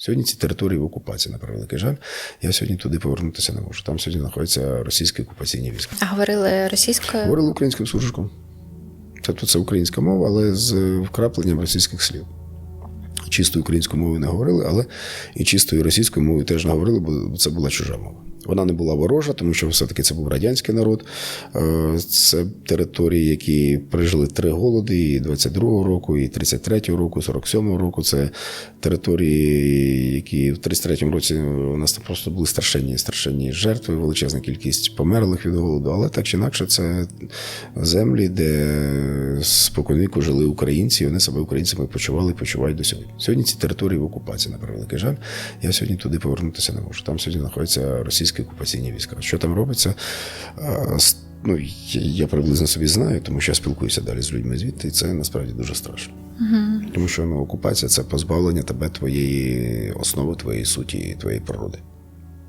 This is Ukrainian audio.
Сьогодні ці території в окупації, на превеликий жаль. Я сьогодні туди повернутися не можу. Там сьогодні знаходяться російські окупаційні війська. А говорили російською? Говорили українською суржиком. Тобто це українська мова, але з вкрапленням російських слів. Чистою українською мовою не говорили, але і чистою російською мовою теж не говорили, бо це була чужа мова. Вона не була ворожа, тому що все-таки це був радянський народ. Е, Це території, які пережили три голоди, і 22-го року, і 33-го року, 47-го року. Це території, які в 33-му році у нас просто були страшенні, страшенні жертви, величезна кількість померлих від голоду. Але так чи інакше, це землі, де споконвіку жили українці, і вони себе українцями почували і почувають до сьогодні. Сьогодні ці території в окупації, на превеликий жаль. Я сьогодні туди повернутися не можу. Там сьогодні знаходяться російські окупаційні війська. Що там робиться? Ну, я- приблизно собі знаю, тому що я спілкуюся далі з людьми звідти, і це насправді дуже страшно. Тому що ну, окупація це позбавлення тебе твоєї основи, твоєї суті, твоєї природи.